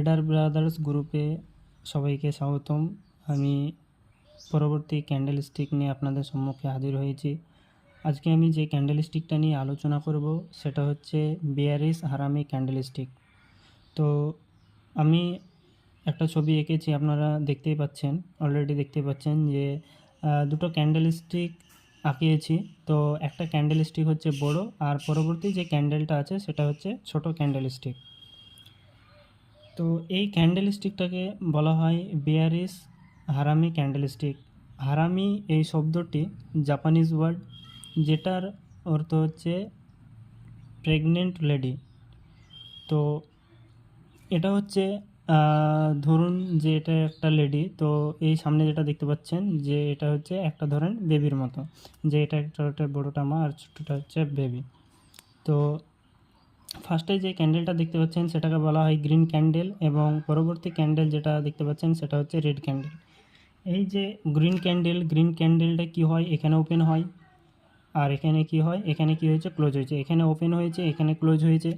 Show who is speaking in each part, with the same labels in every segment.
Speaker 1: Tedder brothers গ্রুপে সবাইকে স্বাগতম। আমি পরবর্তী ক্যান্ডেল স্টিক নিয়ে আপনাদের সম্মুখে হাজির হয়েছি। আজকে আমি যে ক্যান্ডেল স্টিকটা নিয়ে আলোচনা করব, সেটা হচ্ছে বিয়ারিস হারামি ক্যান্ডেল স্টিক তো আমি একটা ছবি এঁকেছি, আপনারা দেখতেই পাচ্ছেন অলরেডি দেখতে পাচ্ছেন যে দুটো ক্যান্ডেল স্টিক আঁকিয়েছি। তো একটা ক্যান্ডেল স্টিক হচ্ছে বড়, আর পরবর্তী যে ক্যান্ডেলটা আছে, সেটা হচ্ছে ছোট ক্যান্ডেল স্টিক তো এই ক্যান্ডেল স্টিকটাকে বলা হয় বিয়ারিস হারামি ক্যান্ডেল স্টিক হারামি এই শব্দটি জাপানিজ ওয়ার্ড যেটার অর্থ হচ্ছে প্রেগনেন্ট লেডি তো এটা হচ্ছে ধরুন যে এটা একটা লেডি তো এই সামনে যেটা দেখতে পাচ্ছেন যে এটা হচ্ছে একটা ধরেন বেবির মতো। যে এটা একটা বড়োটা মা আর ছোটোটা হচ্ছে বেবি তো ফার্স্টে যে ক্যান্ডেলটা দেখতে পাচ্ছেন, সেটাকে বলা হয় গ্রিন ক্যান্ডেল এবং পরবর্তী ক্যান্ডেল যেটা দেখতে পাচ্ছেন, সেটা হচ্ছে রেড ক্যান্ডেল এই যে গ্রিন ক্যান্ডেল গ্রিন ক্যান্ডেলটা কি হয়? এখানে ওপেন হয়। আর এখানে কি হয়? এখানে কি হয়েছে? ক্লোজ হয়েছে। এখানে ওপেন হয়েছে, এখানে ক্লোজ হয়েছে।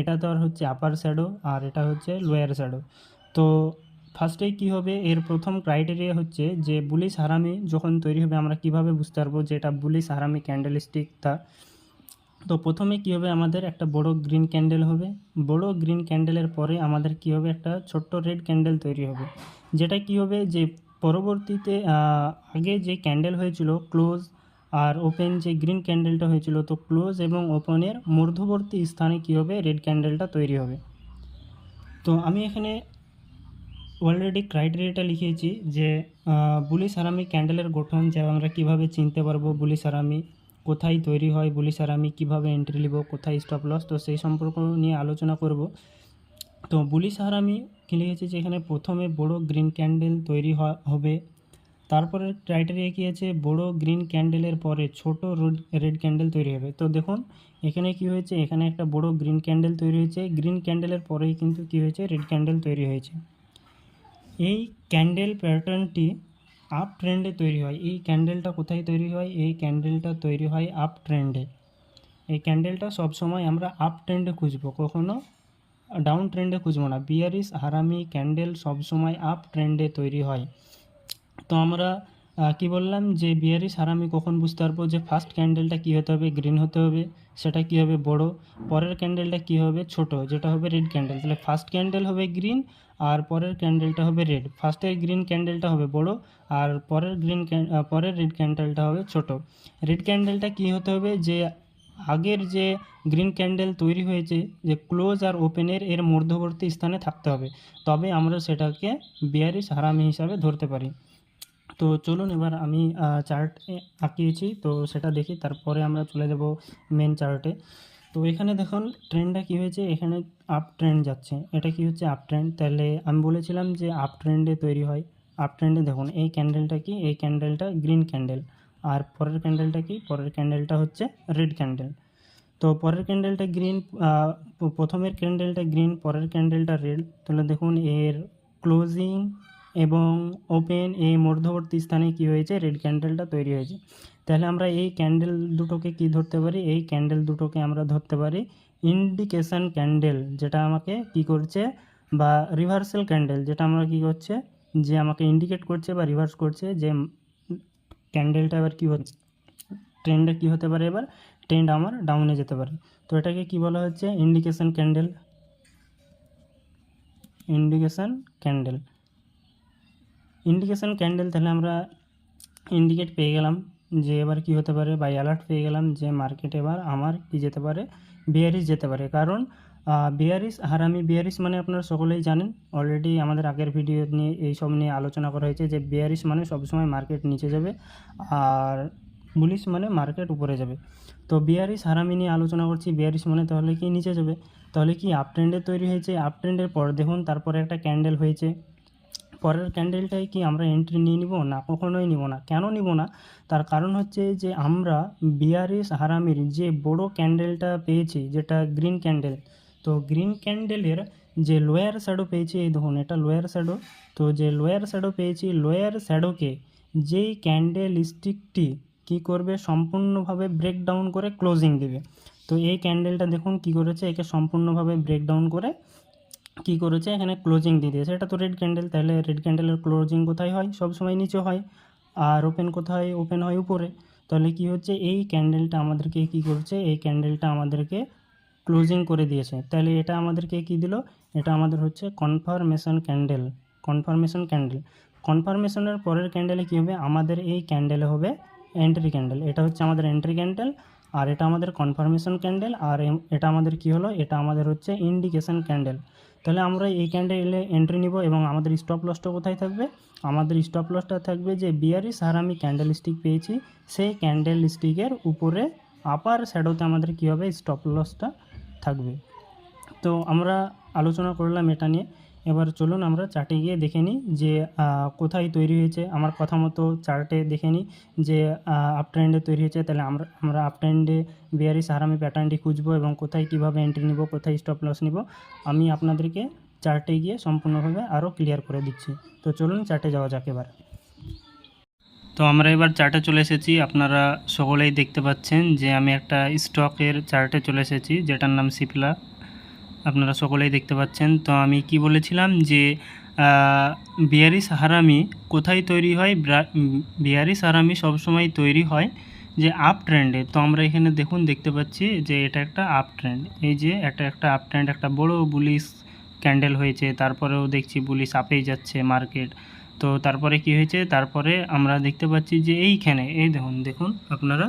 Speaker 1: এটা তো আর হচ্ছে আপার শ্যাডো আর এটা হচ্ছে লোয়ার শ্যাডো তো ফার্স্টেই কী হবে? এর প্রথম ক্রাইটেরিয়া হচ্ছে যে বুলিশ হারামি যখন তৈরি হবে, আমরা কীভাবে বুঝতে পারব যে এটা বুলিশ হারামি ক্যান্ডেল স্টিকটা তো প্রথমে কী হবে? আমাদের একটা বড় গ্রিন ক্যান্ডেল হবে। বড় গ্রিন ক্যান্ডেলের পরে আমাদের কী হবে? একটা ছোট্ট রেড ক্যান্ডেল তৈরি হবে। যেটা কী হবে? যে পরবর্তীতে আগে যে ক্যান্ডেল হয়েছিল ক্লোজ আর ওপেন যে গ্রিন ক্যান্ডেলটা হয়েছিল, তো ক্লোজ এবং ওপেনের মধ্যবর্তী স্থানে কী হবে? রেড ক্যান্ডেলটা তৈরি হবে। তো আমি এখানে অলরেডি ক্রাইটেরিয়াটা লিখিয়েছি যে বুলি সারামি ক্যান্ডেলের গঠন যে আমরা কীভাবে চিনতে পারব? বুলি সারামি কোথায় তৈরি হয়, বুলি সারামি কীভাবে এন্ট্রি নিব, কোথায় স্টপ লস তো সেই সম্পর্ক নিয়ে আলোচনা করব। তো বুলি সারামি কি লিখেছে যে এখানে প্রথমে বড় গ্রিন ক্যান্ডেল তৈরি হবে। তারপরে ক্রাইটেরিয়া কী আছে? বড় গ্রিন ক্যান্ডেলের পরে ছোট রেড ক্যান্ডেল তৈরি হবে। তো দেখুন, এখানে কি হয়েছে? এখানে একটা বড় গ্রিন ক্যান্ডেল তৈরি হয়েছে। গ্রিন ক্যান্ডেলের পরেই কিন্তু কি হয়েছে? রেড ক্যান্ডেল তৈরি হয়েছে। এই ক্যান্ডেল প্যাটার্নটি আপ ট্রেন্ডে তৈরি হয়। এই ক্যান্ডেলটা কোথায় তৈরি হয়? এই ক্যান্ডেলটা তৈরি হয় আপ ট্রেন্ডে এই ক্যান্ডেলটা সবসময় আমরা আপ ট্রেন্ডে খুঁজবো, কখনো ডাউন ট্রেন্ডে খুঁজবো না। বিয়ারিস হারামি ক্যান্ডেল সবসময় আপ ট্রেন্ডে তৈরি হয়। তো আমরা কি বললাম? যে বিয়ারিস হারামি কখন বুঝতে পারব? যে ফার্স্ট ক্যান্ডেলটা কী হতে হবে? গ্রিন হতে হবে। সেটা কী হবে? বড়। পরের ক্যান্ডেলটা কী হবে? ছোট। যেটা হবে রেড ক্যান্ডেল তাহলে ফার্স্ট ক্যান্ডেল হবে গ্রিন আর পরের ক্যান্ডেলটা হবে রেড ফার্স্টের গ্রিন ক্যান্ডেলটা হবে বড় আর পরের গ্রিন পরের রেড ক্যান্ডেলটা হবে ছোট। রেড ক্যান্ডেলটা কী হতে হবে? যে আগের যে গ্রিন ক্যান্ডেল তৈরি হয়েছে, যে ক্লোজ আর ওপেনের এর মধ্যবর্তী স্থানে থাকতে হবে। তবে আমরা সেটাকে বিয়ারিস হারামি হিসাবে ধরতে পারি। তো চলুন এবার আমি চার্ট আঁকিয়েছি। তো সেটা দেখি, তারপরে আমরা চলে যাব মেন চার্টে তো এখানে দেখুন ট্রেন্ডটা কী হয়েছে? এখানে আপ ট্রেন্ড যাচ্ছে। এটা কি হচ্ছে আপ ট্রেন্ড তাহলে আমি বলেছিলাম যে আপ ট্রেন্ডে তৈরি হয়। আপ ট্রেন্ডে দেখুন, এই ক্যান্ডেলটা কি? এই ক্যান্ডেলটা গ্রিন ক্যান্ডেল আর পরের ক্যান্ডেলটা কি? পরের ক্যান্ডেলটা হচ্ছে রেড ক্যান্ডেল তো পরের ক্যান্ডেলটা গ্রিন প্রথমের ক্যান্ডেলটা গ্রিন পরের ক্যান্ডেলটা রেড তাহলে দেখুন, এর ক্লোজিং এবং ওপেন এই মধ্যবর্তী স্থানে কি হয়েছে? রেড ক্যান্ডেলটা তৈরি হয়েছে। তাহলে আমরা এই ক্যান্ডেল দুটোকে কি ধরতে পারি? এই ক্যান্ডেল দুটোকে আমরা ধরতে পারি ইন্ডিকেশন ক্যান্ডেল যেটা আমাকে কি করছে? বা রিভার্সাল ক্যান্ডেল যেটা আমরা কি করছে? যে আমাকে ইন্ডিকেট করছে বা রিভার্স করছে যে ক্যান্ডেলটা এবার কি হচ্ছে? ট্রেন্ডে কি হতে পারে এবার? ট্রেন্ড আমার ডাউনে যেতে পারে। তো এটাকে কি বলা হচ্ছে? Indication candle indication candle indication candle তাহলে আমরা ইন্ডিকেট পেয়ে গেলাম যে এবার কি হতে পারে বা অ্যালার্ট পেয়ে গেলাম যে মার্কেট এবার আমার কি যেতে পারে বিয়ারিস যেতে পারে। কারণ বিয়ারিস হারামি বিয়ারিস মানে আপনারা সকলেই জানেন অলরেডি আমাদের আগের ভিডিও নিয়ে, এই সব নিয়ে আলোচনা করা হয়েছে যে বিয়ারিস মানে সবসময় মার্কেট নিচে যাবে, আর বুলিশ মানে মার্কেট উপরে যাবে। তো বিয়ারিস হারামি নিয়ে আলোচনা করছি বিয়ারিস মানে তাহলে কি নিচে যাবে? তাহলে কি আপ ট্রেন্ডে তৈরি হয়েছে? আপ ট্রেন্ডের পর দেখুন, তারপরে একটা ক্যান্ডেল হয়েছে। পরের ক্যান্ডেলটাই কি আমরা এন্ট্রি নিয়ে নিব না কখনোই নিব না? কেন নিব না? তার কারণ হচ্ছে যে আমরা বিয়ারিস হারামির যে বড় ক্যান্ডেলটা পেয়েছি, যেটা গ্রিন ক্যান্ডেল তো গ্রিন ক্যান্ডেলের যে লোয়ার শ্যাডো পেয়েছি, এই দেখুন, এটা লোয়ার শ্যাডো তো যে লোয়ার শ্যাডো পেয়েছি লোয়ার শ্যাডোকে যেই ক্যান্ডেল স্টিকটি কী করবে? সম্পূর্ণভাবে ব্রেকডাউন করে ক্লোজিং দেবে। তো এই ক্যান্ডেলটা দেখুন কি করেছে, একে সম্পূর্ণভাবে ব্রেকডাউন করে কি করেছে? এখানে ক্লোজিং দিয়ে দিয়েছে। এটা তো রেড ক্যান্ডেল তাহলে রেড ক্যান্ডেলের ক্লোজিং কোথায় হয়? সব সময় নিচে হয় আর ওপেন কোথায়? ওপেন হয় উপরে। তাহলে কি হচ্ছে? এই ক্যান্ডেলটা আমাদেরকে কি করছে? এই ক্যান্ডেলটা আমাদেরকে ক্লোজিং করে দিয়েছে। তাহলে এটা আমাদেরকে কি দিল? এটা আমাদের হচ্ছে কনফার্মেশন ক্যান্ডেল কনফার্মেশন ক্যান্ডেল কনফার্মেশনের পরের ক্যান্ডেলে কী হবে? আমাদের এই ক্যান্ডেলে হবে এন্ট্রি ক্যান্ডেল এটা হচ্ছে আমাদের এন্ট্রি ক্যান্ডেল আর এটা আমাদের কনফার্মেশন ক্যান্ডেল আর এটা আমাদের কি হলো? এটা আমাদের হচ্ছে ইন্ডিকেশন ক্যান্ডেল তাহলে আমরা এই ক্যান্ডেলে এন্ট্রি নিব এবং আমাদের স্টপ লসটা কোথায় থাকবে? আমাদের স্টপ লসটা থাকবে যে বিয়ারি সার আমি ক্যান্ডেল স্টিক পেয়েছি, সেই ক্যান্ডেল স্টিকের উপরে আপার শ্যাডোতে আমাদের কী হবে? স্টপ লসটা থাকবে। তো আমরা আলোচনা করলাম এটা নিয়ে। এবার চলুন আমরা চার্টে গিয়ে দেখে নিই যে কোথায় তৈরি হয়েছে। আমার কথা মতো চার্টে দেখে নিই যে আপ ট্রেন্ডে তৈরি হয়েছে। তাহলে আমরা আমরা আপ ট্রেন্ডে সাহারামি প্যাটার্নটি খুঁজবো এবং কোথায় কীভাবে এন্ট্রি নিব, কোথায় স্টপ লস নিব, আমি আপনাদেরকে চার্টে গিয়ে সম্পূর্ণভাবে আরও ক্লিয়ার করে দিচ্ছি। তো চলুন চার্টে যাওয়া যাক এবার। তো আমরা এবার চার্টে চলে এসেছি। আপনারা সকলেই দেখতে পাচ্ছেন যে, আমি একটা স্টকের চার্টে চলে এসেছি, যেটার নাম সিপলা আপনারা সকলেই দেখতে পাচ্ছেন। তো আমি কি বলেছিলাম যে আহ, বিয়ারিস হারামি কোথায় তৈরি হয়? ব্রা- উম, বিয়ারিস হারামি সবসময় তৈরি হয় যে আপ ট্রেন্ডে। তো আমরা এখানে দেখুন দেখতে পাচ্ছি যে এটা একটা আপ ট্রেন্ড। এই যে একটা একটা আপ ট্রেন্ড একটা বড় বুলিশ ক্যান্ডেল হয়েছে। তারপরেও দেখছি বুলিশ আপেই যাচ্ছে মার্কেট। তো তারপরে কি হয়েছে? তারপরে আমরা দেখতে পাচ্ছি যে এইখানে এই দেখুন দেখুন আপনারা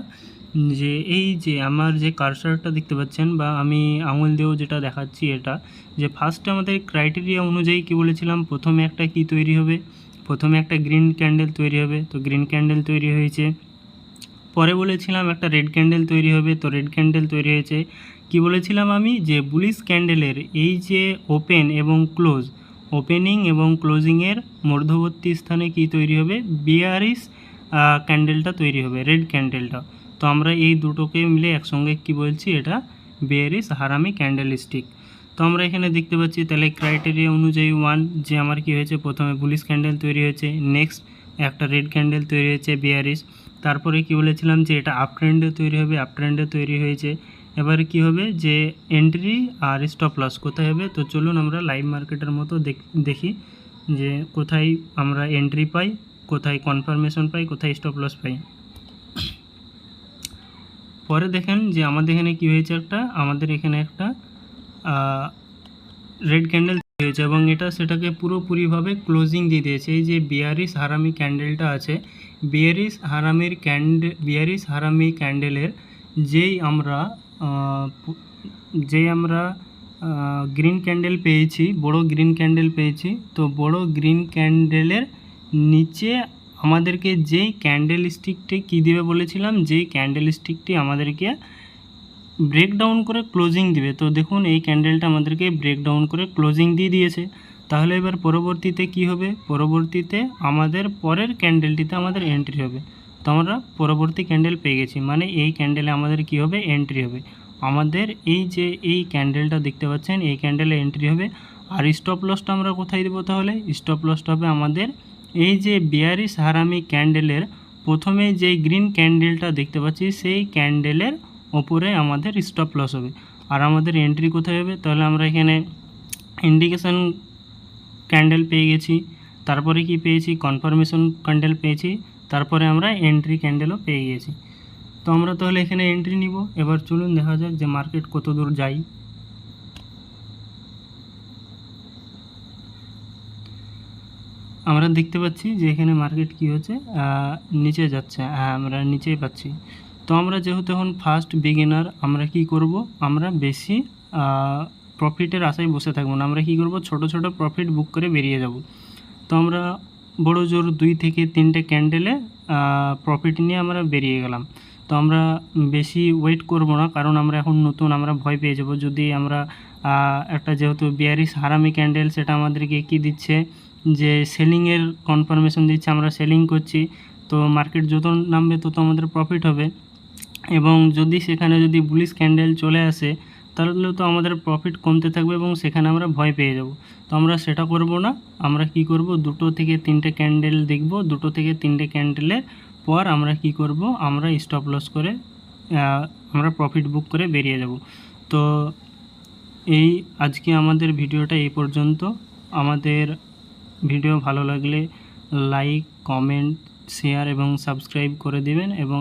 Speaker 1: যে এই যে আমার যে কারসারটা দেখতে পাচ্ছেন বা আমি আঙুল দিয়েও যেটা দেখাচ্ছি এটা, যে ফার্স্টে আমাদের ক্রাইটেরিয়া অনুযায়ী কি বলেছিলাম? প্রথমে একটা কি তৈরি হবে? প্রথমে একটা গ্রিন ক্যান্ডেল তৈরি হবে। তো গ্রিন ক্যান্ডেল তৈরি হয়েছে। পরে বলেছিলাম একটা রেড ক্যান্ডেল তৈরি হবে। তো রেড ক্যান্ডেল তৈরি হয়েছে। কি বলেছিলাম আমি? যে বুলিশ ক্যান্ডেলের এই যে ওপেন এবং ক্লোজ ওপেনিং এবং ক্লোজিংয়ের মধ্যবর্তী স্থানে কি তৈরি হবে? বিয়ারিস ক্যান্ডেলটা তৈরি হবে রেড ক্যান্ডেলটা তো আমরা এই দুটোকে মিলে একসঙ্গে কি বলছি? এটা বিয়ারিস হারামি ক্যান্ডেল স্টিক তো আমরা এখানে দেখতে পাচ্ছি, তাহলে ক্রাইটেরিয়া অনুযায়ী ওয়ান যে আমার কি হয়েছে? প্রথমে বুলিশ ক্যান্ডেল তৈরি হয়েছে নেক্সট একটা রেড ক্যান্ডেল তৈরি হয়েছে বিয়ারিস তারপরে কি বলেছিলাম যে এটা আপ ট্রেন্ডে তৈরি হবে আপ ট্রেন্ডে তৈরি হয়েছে। এবারে কি হবে? যে এন্ট্রি আর স্টপ লস কোথায় হবে? তো চলুন আমরা লাইভ মার্কেটের মতো দেখ- দেখি যে কোথায় আমরা এন্ট্রি পাই, কোথায় কনফার্মেশন পাই, কোথায় স্টপ লস পাই। পরে দেখেন যে আমাদের এখানে কি হয়েছে একটা, আমাদের এখানে একটা রেড ক্যান্ডেল হয়েছে এবং এটা সেটাকে পুরোপুরিভাবে ক্লোজিং দিয়ে দিয়েছে। এই যে বিয়ারিস হারামি ক্যান্ডেলটা আছে বিয়ারিস হারামির ক্যান্ডে বিয়ারিস হারামি ক্যান্ডেলের যেই আমরা যেই আমরা গ্রিন ক্যান্ডেল পেয়েছি, বড় গ্রিন ক্যান্ডেল পেয়েছি, তো বড় গ্রিন ক্যান্ডেলের নিচে আমাদেরকে যেই ক্যান্ডেল স্টিকটি কী দেবে বলেছিলাম? যেই ক্যান্ডেল স্টিকটি আমাদেরকে ব্রেকডাউন করে ক্লোজিং দিবে। তো দেখুন, এই ক্যান্ডেলটা আমাদেরকে ব্রেকডাউন করে ক্লোজিং দিয়ে দিয়েছে। তাহলে এবার পরবর্তীতে কি হবে? পরবর্তীতে আমাদের পরের ক্যান্ডেলটিতে আমাদের এন্ট্রি হবে। তো আমরা পরবর্তী ক্যান্ডেল পেয়ে গেছি। মানে এই ক্যান্ডেলে আমাদের কি হবে? এন্ট্রি হবে। আমাদের এই যে এই ক্যান্ডেলটা দেখতে পাচ্ছেন, এই ক্যান্ডেলে এন্ট্রি হবে। আর স্টপ লসটা আমরা কোথায় দেবো তাহলে? স্টপ লসটা হবে আমাদের এই যে বিয়ারিস হারামি ক্যান্ডেলের প্রথমে যেই গ্রিন ক্যান্ডেলটা দেখতে পাচ্ছি, সেই ক্যান্ডেলের ওপরে আমাদের স্টপ লস হবে। আর আমাদের এন্ট্রি কোথায় হবে? তাহলে আমরা এখানে ইন্ডিকেশন ক্যান্ডেল পেয়ে গেছি। তারপরে কি পেয়েছি? কনফার্মেশন ক্যান্ডেল পেয়েছি। তারপরে আমরা এন্ট্রি ক্যান্ডেলও পেয়ে গেছি। তো আমরা তাহলে এখানে এন্ট্রি নিব। এবার চলুন দেখা যাক যে মার্কেট কত দূর যায়। আমরা দেখতে পাচ্ছি যে এখানে মার্কেট কি হচ্ছে নিচে যাচ্ছে হ্যাঁ আমরা নিচেই পাচ্ছি। তো আমরা যেহেতু এখন ফার্স্ট বিগিনার আমরা কি করব? আমরা বেশি প্রফিটের আশায় বসে থাকব না। আমরা কি করব? ছোট ছোট প্রফিট বুক করে বেরিয়ে যাব। তো আমরা বড় জোর দুই থেকে তিনটে ক্যান্ডেলে প্রফিট নিয়ে আমরা বেরিয়ে গেলাম। তো আমরা বেশি ওয়েট করব না, কারণ আমরা এখন নতুন, আমরা ভয় পেয়ে যাব। যদি আমরা একটা যেহেতু বিয়ারিস হারামি ক্যান্ডেল সেটা আমাদেরকে কি দিচ্ছে? যে সেলিংয়ের কনফার্মেশন দিচ্ছে, আমরা সেলিং করছি, তো মার্কেট যত নামবে তত আমাদের প্রফিট হবে। এবং যদি সেখানে যদি বুলিশ ক্যান্ডেল চলে আসে, তাহলে তো আমাদের প্রফিট কমতে থাকবে এবং সেখানে আমরা ভয় পেয়ে যাব। তো আমরা সেটা করব না, আমরা কি করব, দুটো থেকে তিনটে ক্যান্ডেল দেখব, দুটো থেকে তিনটে ক্যান্ডেলের পর আমরা কি করব, আমরা স্টপ লস করে আমরা প্রফিট বুক করে বেরিয়ে যাব। তো এই আজকে আমাদের ভিডিওটা এই পর্যন্ত। আমাদের ভিডিও ভালো লাগলে লাইক কমেন্ট শেয়ার এবং সাবস্ক্রাইব করে দিবেন এবং